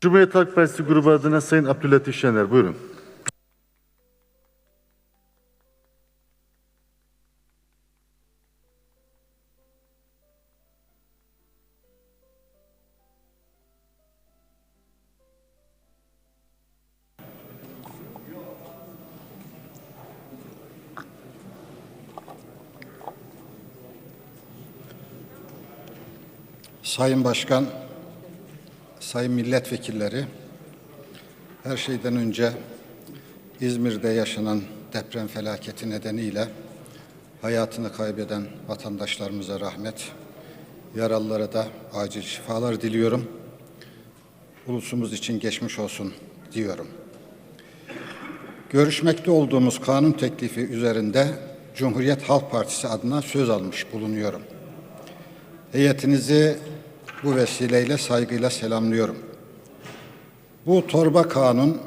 Cumhuriyet Halk Partisi grubu adına Sayın Abdülatif Şener. Buyurun. Sayın Başkan, Sayın Milletvekilleri, her şeyden önce İzmir'de yaşanan deprem felaketi nedeniyle hayatını kaybeden vatandaşlarımıza rahmet, yaralılara da acil şifalar diliyorum. Ulusumuz için geçmiş olsun diyorum. Görüşmekte olduğumuz kanun teklifi üzerinde Cumhuriyet Halk Partisi adına söz almış bulunuyorum. Heyetinizi bu vesileyle saygıyla selamlıyorum. Bu torba kanun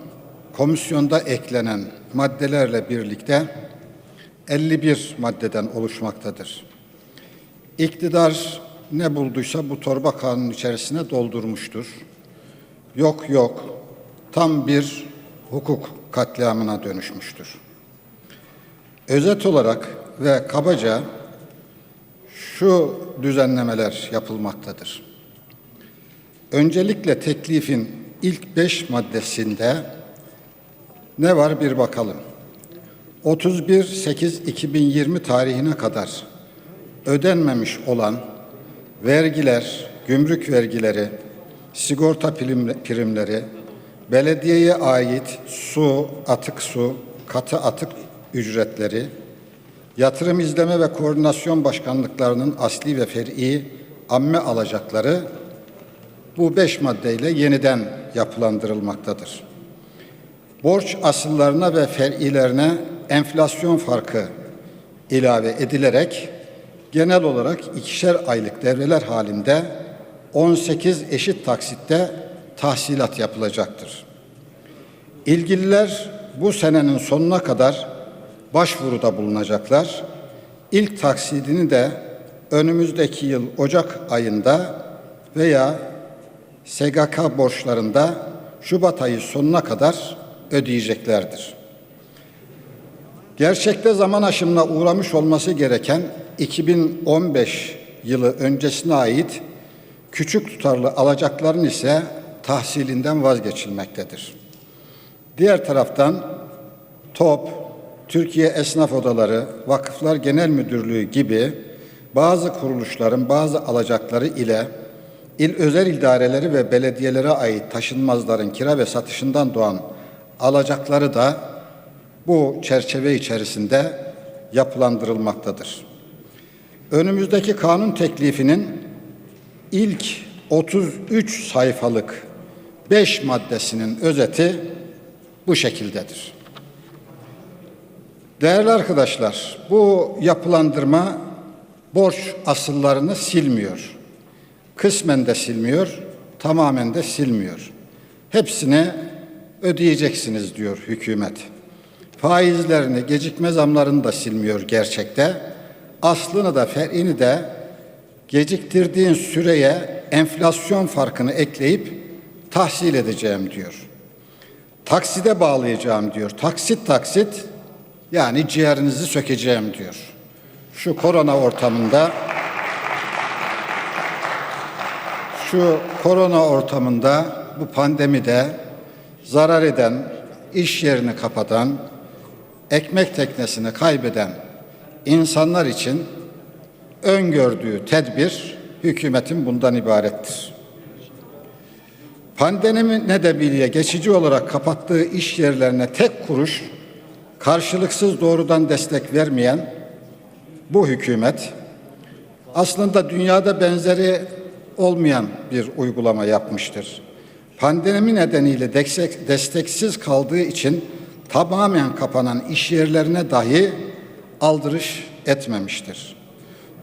komisyonda eklenen maddelerle birlikte 51 maddeden oluşmaktadır. İktidar ne bulduysa bu torba kanun içerisine doldurmuştur. Yok yok tam bir hukuk katliamına dönüşmüştür. Özet olarak ve kabaca şu düzenlemeler yapılmaktadır. Öncelikle teklifin ilk beş maddesinde ne var bir bakalım. 31.8.2020 tarihine kadar ödenmemiş olan vergiler, gümrük vergileri, sigorta prim- primleri, belediyeye ait su, atık su, katı atık ücretleri, Yatırım İzleme ve Koordinasyon Başkanlıklarının asli ve fer'i amme alacakları bu beş maddeyle yeniden yapılandırılmaktadır. Borç asıllarına ve fer'ilerine enflasyon farkı ilave edilerek genel olarak ikişer aylık devreler halinde 18 eşit taksitte tahsilat yapılacaktır. İlgililer bu senenin sonuna kadar başvuruda bulunacaklar. İlk taksidini de önümüzdeki yıl Ocak ayında veya SGK borçlarında Şubat ayı sonuna kadar ödeyeceklerdir. Gerçekte zaman aşımına uğramış olması gereken 2015 yılı öncesine ait küçük tutarlı alacakların ise tahsilinden vazgeçilmektedir. Diğer taraftan TOP, Türkiye Esnaf Odaları, Vakıflar Genel Müdürlüğü gibi bazı kuruluşların bazı alacakları ile il özel idareleri ve belediyelere ait taşınmazların kira ve satışından doğan alacakları da bu çerçeve içerisinde yapılandırılmaktadır. Önümüzdeki kanun teklifinin ilk 33 sayfalık 5 maddesinin özeti bu şekildedir. Değerli arkadaşlar, bu yapılandırma borç asıllarını silmiyor. Kısmen de silmiyor, tamamen de silmiyor. Hepsini ödeyeceksiniz diyor hükümet. Faizlerini, gecikme zamlarını da silmiyor gerçekte. Aslını da fer'ini de geciktirdiğin süreye enflasyon farkını ekleyip tahsil edeceğim diyor. Takside bağlayacağım diyor. Taksit taksit yani ciğerinizi sökeceğim diyor. Şu korona ortamında şu korona ortamında bu pandemide zarar eden, iş yerini kapatan, ekmek teknesini kaybeden insanlar için öngördüğü tedbir hükümetin bundan ibarettir. Pandemi nedeniyle geçici olarak kapattığı iş yerlerine tek kuruş karşılıksız doğrudan destek vermeyen bu hükümet aslında dünyada benzeri olmayan bir uygulama yapmıştır. Pandemi nedeniyle destek, desteksiz kaldığı için tamamen kapanan iş yerlerine dahi aldırış etmemiştir.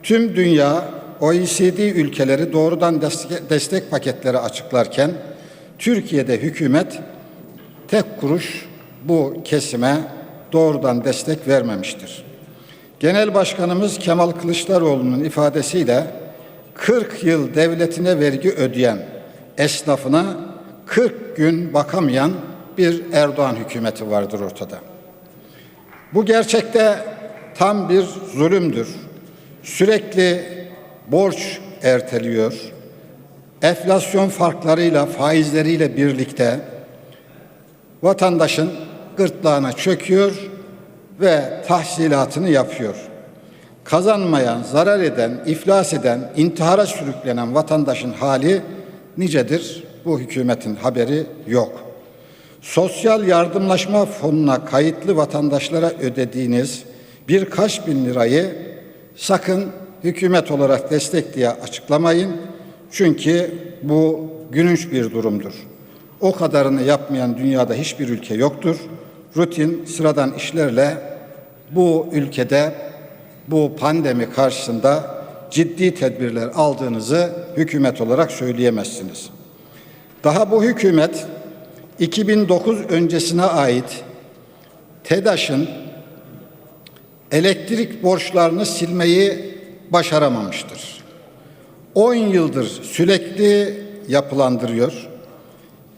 Tüm dünya OECD ülkeleri doğrudan destek paketleri açıklarken Türkiye'de hükümet tek kuruş bu kesime doğrudan destek vermemiştir. Genel Başkanımız Kemal Kılıçdaroğlu'nun ifadesiyle 40 yıl devletine vergi ödeyen esnafına 40 gün bakamayan bir Erdoğan hükümeti vardır ortada. Bu gerçekte tam bir zulümdür. Sürekli borç erteliyor. Enflasyon farklarıyla, faizleriyle birlikte vatandaşın gırtlağına çöküyor ve tahsilatını yapıyor. Kazanmayan, zarar eden, iflas eden, intihara sürüklenen vatandaşın hali nicedir? Bu hükümetin haberi yok. Sosyal yardımlaşma fonuna kayıtlı vatandaşlara ödediğiniz birkaç bin lirayı sakın hükümet olarak destek diye açıklamayın. Çünkü bu gülünç bir durumdur. O kadarını yapmayan dünyada hiçbir ülke yoktur. Rutin, sıradan işlerle bu ülkede bu pandemi karşısında ciddi tedbirler aldığınızı hükümet olarak söyleyemezsiniz. Daha bu hükümet 2009 öncesine ait TEDAŞ'ın elektrik borçlarını silmeyi başaramamıştır. 10 yıldır sürekli yapılandırıyor.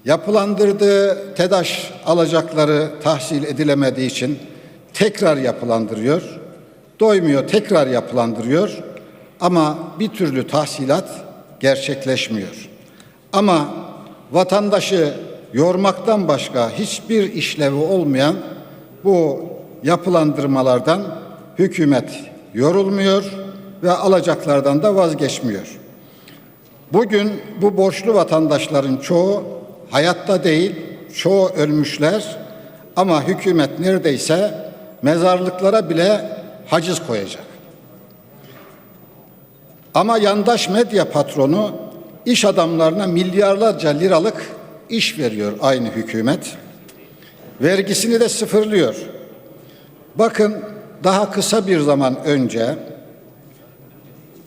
Yapılandırdığı TEDAŞ alacakları tahsil edilemediği için tekrar yapılandırıyor. Doymuyor, tekrar yapılandırıyor. Ama bir türlü tahsilat gerçekleşmiyor. Ama vatandaşı yormaktan başka hiçbir işlevi olmayan bu yapılandırmalardan hükümet yorulmuyor ve alacaklardan da vazgeçmiyor. Bugün bu borçlu vatandaşların çoğu hayatta değil, çoğu ölmüşler ama hükümet neredeyse mezarlıklara bile haciz koyacak. Ama yandaş medya patronu iş adamlarına milyarlarca liralık iş veriyor aynı hükümet. Vergisini de sıfırlıyor. Bakın daha kısa bir zaman önce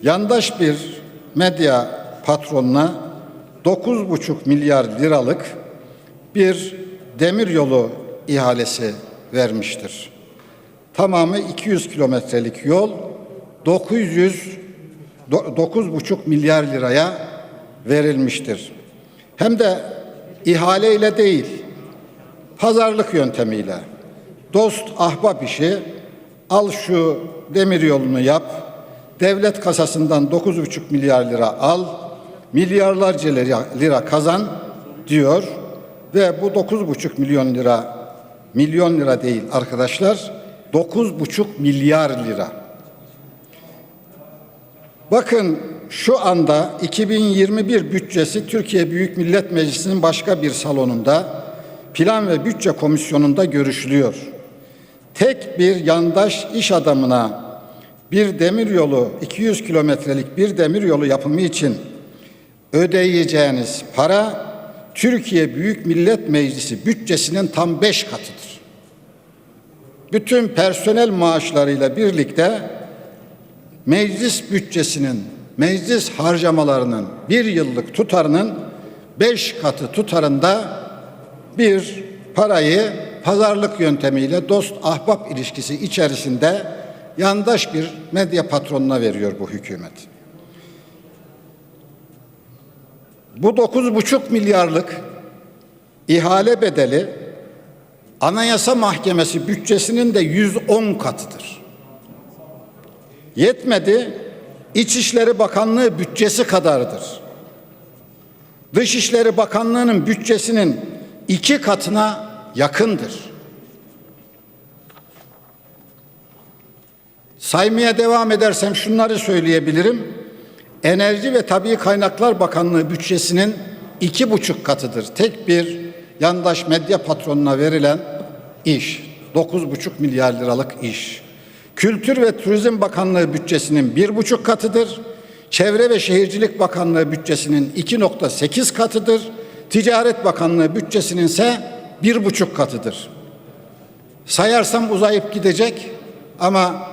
yandaş bir medya patronuna 9,5 milyar liralık bir demiryolu ihalesi vermiştir. Tamamı 200 kilometrelik yol 900 9,5 milyar liraya verilmiştir. Hem de ihaleyle değil, pazarlık yöntemiyle. Dost ahbap işi, al şu demir yolunu yap, devlet kasasından 9,5 milyar lira al, milyarlarca lira, lira kazan diyor ve bu 9,5 milyon lira milyon lira değil arkadaşlar 9,5 milyar lira. Bakın şu anda 2021 bütçesi Türkiye Büyük Millet Meclisi'nin başka bir salonunda Plan ve Bütçe Komisyonu'nda görüşülüyor. Tek bir yandaş iş adamına bir demiryolu 200 kilometrelik bir demiryolu yapımı için ödeyeceğiniz para Türkiye Büyük Millet Meclisi bütçesinin tam beş katıdır. Bütün personel maaşlarıyla birlikte meclis bütçesinin, meclis harcamalarının bir yıllık tutarının beş katı tutarında bir parayı pazarlık yöntemiyle dost ahbap ilişkisi içerisinde yandaş bir medya patronuna veriyor bu hükümet. Bu 9,5 milyarlık ihale bedeli Anayasa Mahkemesi bütçesinin de 110 katıdır. Yetmedi, İçişleri Bakanlığı bütçesi kadardır. Dışişleri Bakanlığı'nın bütçesinin iki katına yakındır. Saymaya devam edersem şunları söyleyebilirim. Enerji ve Tabii Kaynaklar Bakanlığı bütçesinin iki buçuk katıdır. Tek bir yandaş medya patronuna verilen iş. Dokuz buçuk milyar liralık iş. Kültür ve Turizm Bakanlığı bütçesinin bir buçuk katıdır. Çevre ve Şehircilik Bakanlığı bütçesinin 2.8 katıdır. Ticaret Bakanlığı bütçesinin ise bir buçuk katıdır. Sayarsam uzayıp gidecek ama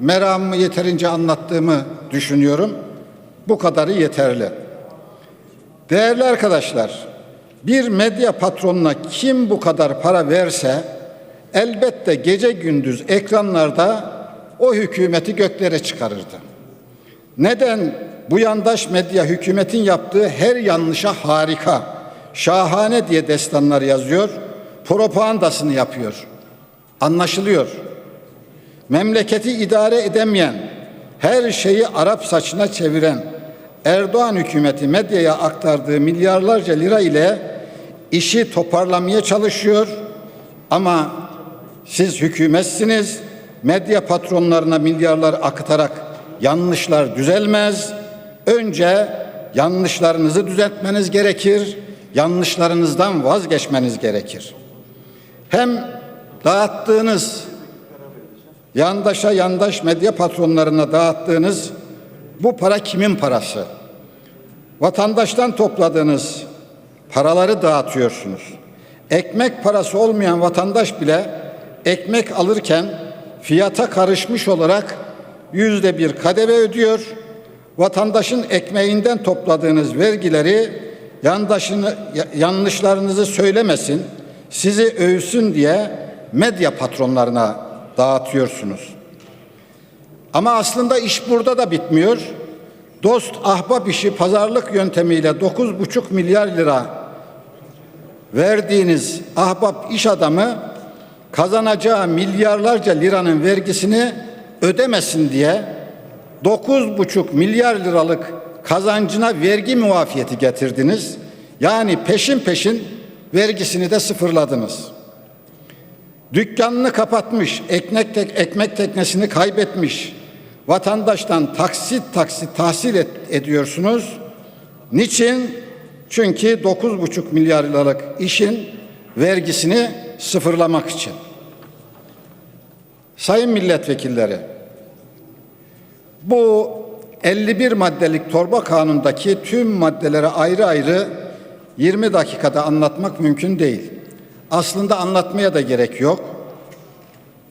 meramımı yeterince anlattığımı düşünüyorum. Bu kadarı yeterli. Değerli arkadaşlar, bir medya patronuna kim bu kadar para verse elbette gece gündüz ekranlarda o hükümeti göklere çıkarırdı. Neden bu yandaş medya hükümetin yaptığı her yanlışa harika, şahane diye destanlar yazıyor, propagandasını yapıyor. Anlaşılıyor. Memleketi idare edemeyen, her şeyi Arap saçına çeviren Erdoğan hükümeti medyaya aktardığı milyarlarca lira ile işi toparlamaya çalışıyor. Ama siz hükümetsiniz, medya patronlarına milyarlar akıtarak yanlışlar düzelmez. Önce yanlışlarınızı düzeltmeniz gerekir, yanlışlarınızdan vazgeçmeniz gerekir. Hem dağıttığınız yandaşa yandaş medya patronlarına dağıttığınız bu para kimin parası? Vatandaştan topladığınız paraları dağıtıyorsunuz. Ekmek parası olmayan vatandaş bile ekmek alırken fiyata karışmış olarak yüzde bir kadeve ödüyor. Vatandaşın ekmeğinden topladığınız vergileri yandaşını, yanlışlarınızı söylemesin, sizi övsün diye medya patronlarına dağıtıyorsunuz. Ama aslında iş burada da bitmiyor. Dost ahbap işi pazarlık yöntemiyle 9,5 milyar lira verdiğiniz ahbap iş adamı kazanacağı milyarlarca liranın vergisini ödemesin diye 9,5 milyar liralık kazancına vergi muafiyeti getirdiniz. Yani peşin peşin vergisini de sıfırladınız. Dükkanını kapatmış, ekmek tek, ekmek teknesini kaybetmiş. Vatandaştan taksit taksit tahsil et, ediyorsunuz. Niçin? Çünkü 9,5 milyar liralık işin vergisini sıfırlamak için. Sayın milletvekilleri, bu 51 maddelik torba kanundaki tüm maddeleri ayrı ayrı 20 dakikada anlatmak mümkün değil. Aslında anlatmaya da gerek yok.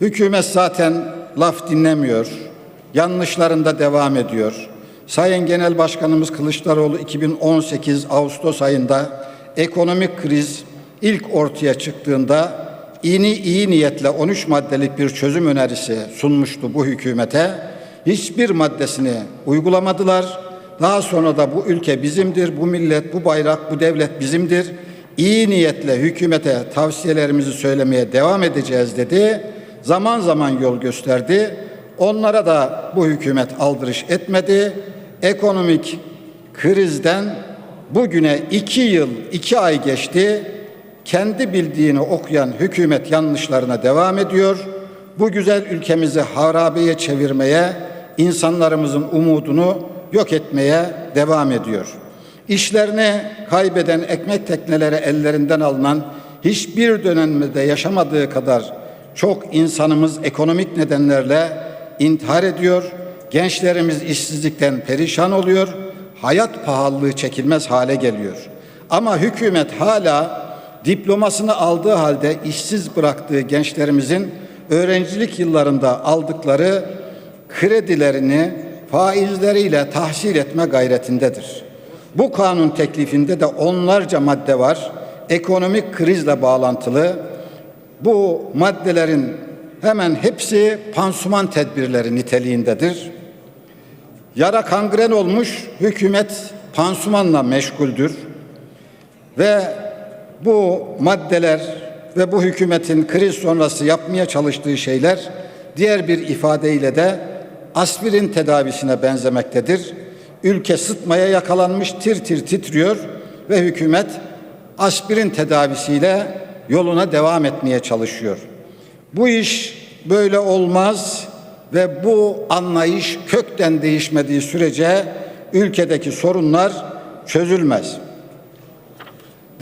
Hükümet zaten laf dinlemiyor. Yanlışlarında devam ediyor. Sayın Genel Başkanımız Kılıçdaroğlu 2018 Ağustos ayında ekonomik kriz ilk ortaya çıktığında iyi, iyi niyetle 13 maddelik bir çözüm önerisi sunmuştu bu hükümete. Hiçbir maddesini uygulamadılar. Daha sonra da bu ülke bizimdir, bu millet, bu bayrak, bu devlet bizimdir. İyi niyetle hükümete tavsiyelerimizi söylemeye devam edeceğiz dedi. Zaman zaman yol gösterdi. Onlara da bu hükümet aldırış etmedi. Ekonomik krizden bugüne iki yıl, iki ay geçti. Kendi bildiğini okuyan hükümet yanlışlarına devam ediyor. Bu güzel ülkemizi harabeye çevirmeye, insanlarımızın umudunu yok etmeye devam ediyor. İşlerini kaybeden ekmek tekneleri ellerinden alınan hiçbir dönemde yaşamadığı kadar çok insanımız ekonomik nedenlerle intihar ediyor. Gençlerimiz işsizlikten perişan oluyor. Hayat pahalılığı çekilmez hale geliyor. Ama hükümet hala diplomasını aldığı halde işsiz bıraktığı gençlerimizin öğrencilik yıllarında aldıkları kredilerini faizleriyle tahsil etme gayretindedir. Bu kanun teklifinde de onlarca madde var. Ekonomik krizle bağlantılı. Bu maddelerin hemen hepsi pansuman tedbirleri niteliğindedir. Yara kangren olmuş, hükümet pansumanla meşguldür. Ve bu maddeler ve bu hükümetin kriz sonrası yapmaya çalıştığı şeyler diğer bir ifadeyle de aspirin tedavisine benzemektedir. Ülke sıtmaya yakalanmış, tir tir titriyor ve hükümet aspirin tedavisiyle yoluna devam etmeye çalışıyor. Bu iş böyle olmaz ve bu anlayış kökten değişmediği sürece ülkedeki sorunlar çözülmez.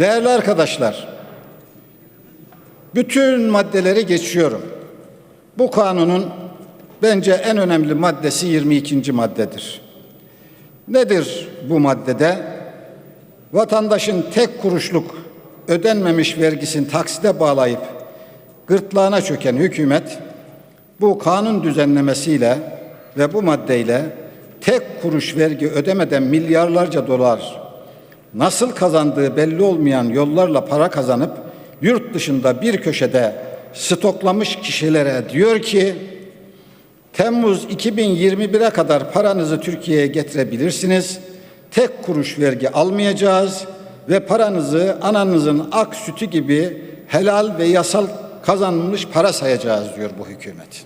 Değerli arkadaşlar, bütün maddeleri geçiyorum. Bu kanunun bence en önemli maddesi 22. maddedir. Nedir bu maddede? Vatandaşın tek kuruşluk ödenmemiş vergisini taksite bağlayıp gırtlağına çöken hükümet bu kanun düzenlemesiyle ve bu maddeyle tek kuruş vergi ödemeden milyarlarca dolar nasıl kazandığı belli olmayan yollarla para kazanıp yurt dışında bir köşede stoklamış kişilere diyor ki Temmuz 2021'e kadar paranızı Türkiye'ye getirebilirsiniz. Tek kuruş vergi almayacağız. ve paranızı ananızın ak sütü gibi helal ve yasal kazanılmış para sayacağız diyor bu hükümet.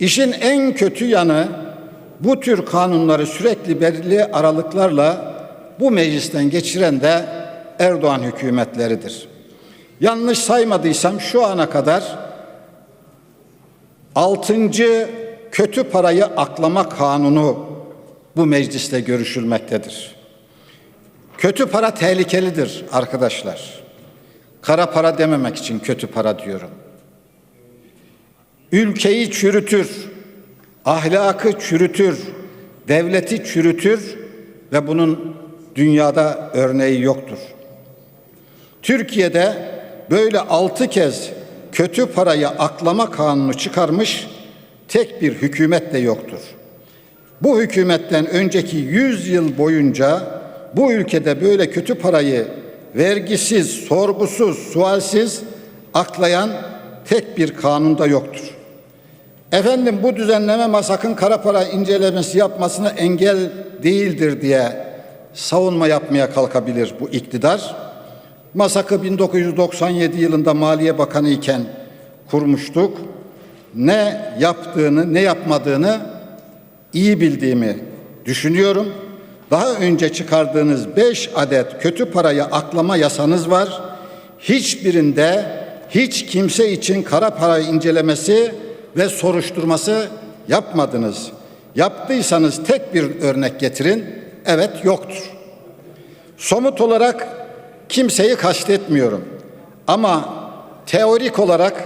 İşin en kötü yanı bu tür kanunları sürekli belirli aralıklarla bu meclisten geçiren de Erdoğan hükümetleridir. Yanlış saymadıysam şu ana kadar altıncı kötü parayı aklama kanunu bu mecliste görüşülmektedir. Kötü para tehlikelidir arkadaşlar. Kara para dememek için kötü para diyorum. Ülkeyi çürütür, ahlakı çürütür, devleti çürütür ve bunun dünyada örneği yoktur. Türkiye'de böyle altı kez kötü parayı aklama kanunu çıkarmış tek bir hükümet de yoktur. Bu hükümetten önceki 100 yıl boyunca bu ülkede böyle kötü parayı vergisiz, sorgusuz, sualsiz aklayan tek bir kanunda yoktur. Efendim bu düzenleme masakın kara para incelemesi yapmasına engel değildir diye savunma yapmaya kalkabilir bu iktidar. Masak'ı 1997 yılında Maliye Bakanı iken kurmuştuk. Ne yaptığını, ne yapmadığını iyi bildiğimi düşünüyorum. Daha önce çıkardığınız beş adet kötü parayı aklama yasanız var. Hiçbirinde hiç kimse için kara para incelemesi ve soruşturması yapmadınız. Yaptıysanız tek bir örnek getirin. Evet yoktur. Somut olarak kimseyi kastetmiyorum. Ama teorik olarak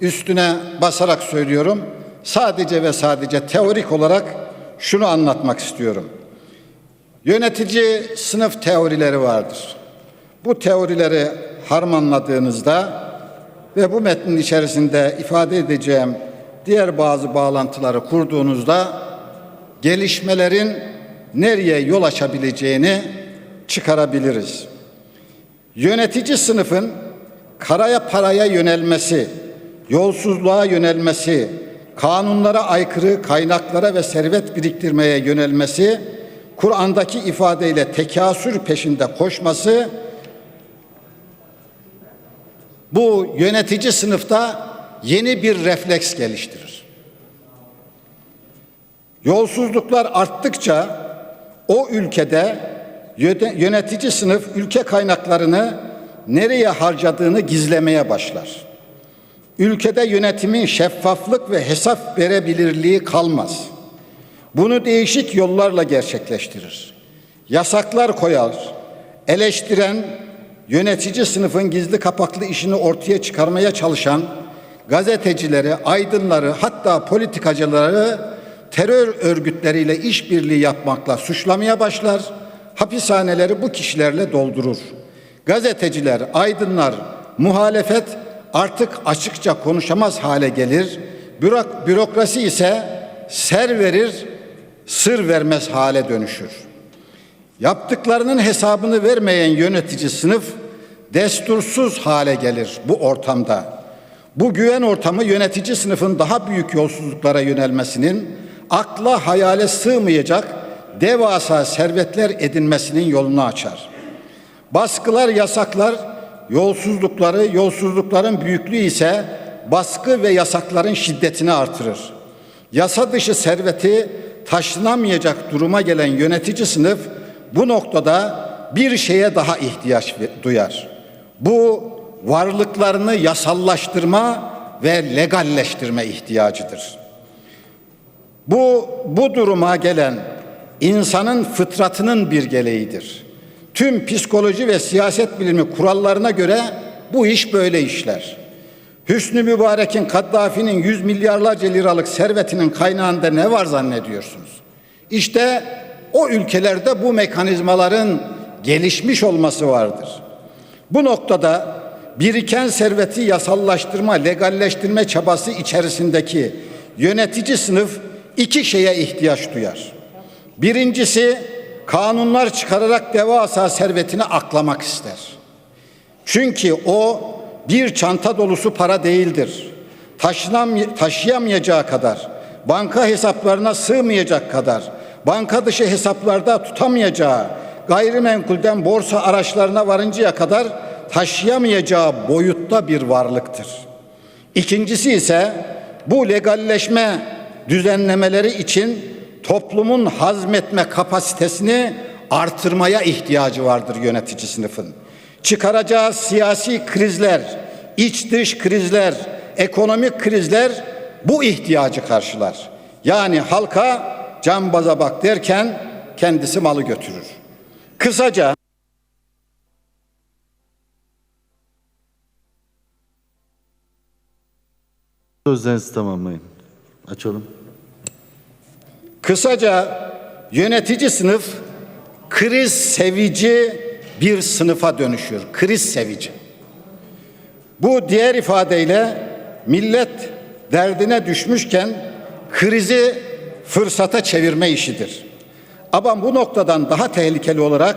üstüne basarak söylüyorum. Sadece ve sadece teorik olarak şunu anlatmak istiyorum. Yönetici sınıf teorileri vardır. Bu teorileri harmanladığınızda ve bu metnin içerisinde ifade edeceğim diğer bazı bağlantıları kurduğunuzda gelişmelerin nereye yol açabileceğini çıkarabiliriz. Yönetici sınıfın karaya paraya yönelmesi, yolsuzluğa yönelmesi, kanunlara aykırı kaynaklara ve servet biriktirmeye yönelmesi, Kur'an'daki ifadeyle tekasür peşinde koşması bu yönetici sınıfta yeni bir refleks geliştirir. Yolsuzluklar arttıkça o ülkede yönetici sınıf ülke kaynaklarını nereye harcadığını gizlemeye başlar. Ülkede yönetimin şeffaflık ve hesap verebilirliği kalmaz. Bunu değişik yollarla gerçekleştirir. Yasaklar koyar, eleştiren, yönetici sınıfın gizli kapaklı işini ortaya çıkarmaya çalışan gazetecileri, aydınları hatta politikacıları terör örgütleriyle işbirliği yapmakla suçlamaya başlar. Hapishaneleri bu kişilerle doldurur. Gazeteciler, aydınlar, muhalefet artık açıkça konuşamaz hale gelir. Bürok, bürokrasi ise ser verir, sır vermez hale dönüşür. Yaptıklarının hesabını vermeyen yönetici sınıf destursuz hale gelir bu ortamda. Bu güven ortamı yönetici sınıfın daha büyük yolsuzluklara yönelmesinin, akla hayale sığmayacak devasa servetler edinmesinin yolunu açar. Baskılar, yasaklar, yolsuzlukları, yolsuzlukların büyüklüğü ise baskı ve yasakların şiddetini artırır. Yasa dışı serveti taşınamayacak duruma gelen yönetici sınıf bu noktada bir şeye daha ihtiyaç duyar. Bu varlıklarını yasallaştırma ve legalleştirme ihtiyacıdır. Bu bu duruma gelen insanın fıtratının bir geleğidir. Tüm psikoloji ve siyaset bilimi kurallarına göre bu iş böyle işler. Hüsnü Mübarek'in Kaddafi'nin yüz milyarlarca liralık servetinin kaynağında ne var zannediyorsunuz? İşte o ülkelerde bu mekanizmaların gelişmiş olması vardır. Bu noktada biriken serveti yasallaştırma, legalleştirme çabası içerisindeki yönetici sınıf iki şeye ihtiyaç duyar. Birincisi kanunlar çıkararak devasa servetini aklamak ister. Çünkü o bir çanta dolusu para değildir. Taşınam, taşıyamayacağı kadar, banka hesaplarına sığmayacak kadar, banka dışı hesaplarda tutamayacağı gayrimenkulden borsa araçlarına varıncaya kadar taşıyamayacağı boyutta bir varlıktır. İkincisi ise bu legalleşme düzenlemeleri için toplumun hazmetme kapasitesini artırmaya ihtiyacı vardır yönetici sınıfın. Çıkaracağı siyasi krizler, iç dış krizler, ekonomik krizler bu ihtiyacı karşılar. Yani halka cambaza bak derken kendisi malı götürür. Kısaca Sözlerinizi tamamlayın. Açalım. Kısaca yönetici sınıf kriz sevici bir sınıfa dönüşüyor. Kriz sevici. Bu diğer ifadeyle millet derdine düşmüşken krizi fırsata çevirme işidir. Ama bu noktadan daha tehlikeli olarak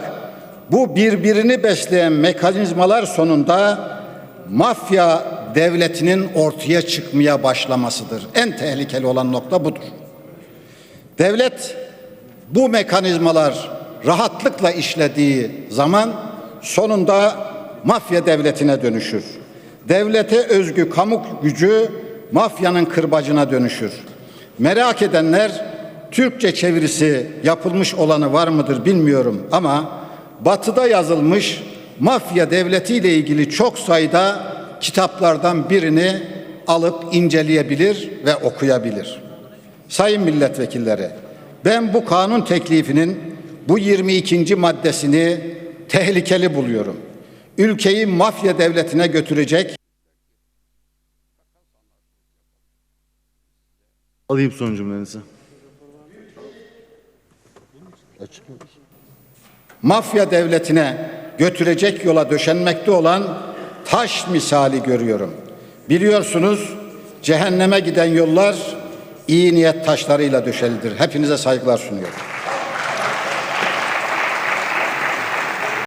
bu birbirini besleyen mekanizmalar sonunda mafya devletinin ortaya çıkmaya başlamasıdır. En tehlikeli olan nokta budur. Devlet bu mekanizmalar rahatlıkla işlediği zaman sonunda mafya devletine dönüşür. Devlete özgü kamu gücü mafyanın kırbacına dönüşür. Merak edenler Türkçe çevirisi yapılmış olanı var mıdır bilmiyorum ama batıda yazılmış mafya devletiyle ilgili çok sayıda kitaplardan birini alıp inceleyebilir ve okuyabilir. Sayın milletvekilleri, ben bu kanun teklifinin bu 22. maddesini tehlikeli buluyorum. Ülkeyi mafya devletine götürecek Alayım son cümlenizi. Mafya devletine götürecek yola döşenmekte olan taş misali görüyorum. Biliyorsunuz cehenneme giden yollar iyi niyet taşlarıyla döşelidir. Hepinize saygılar sunuyorum.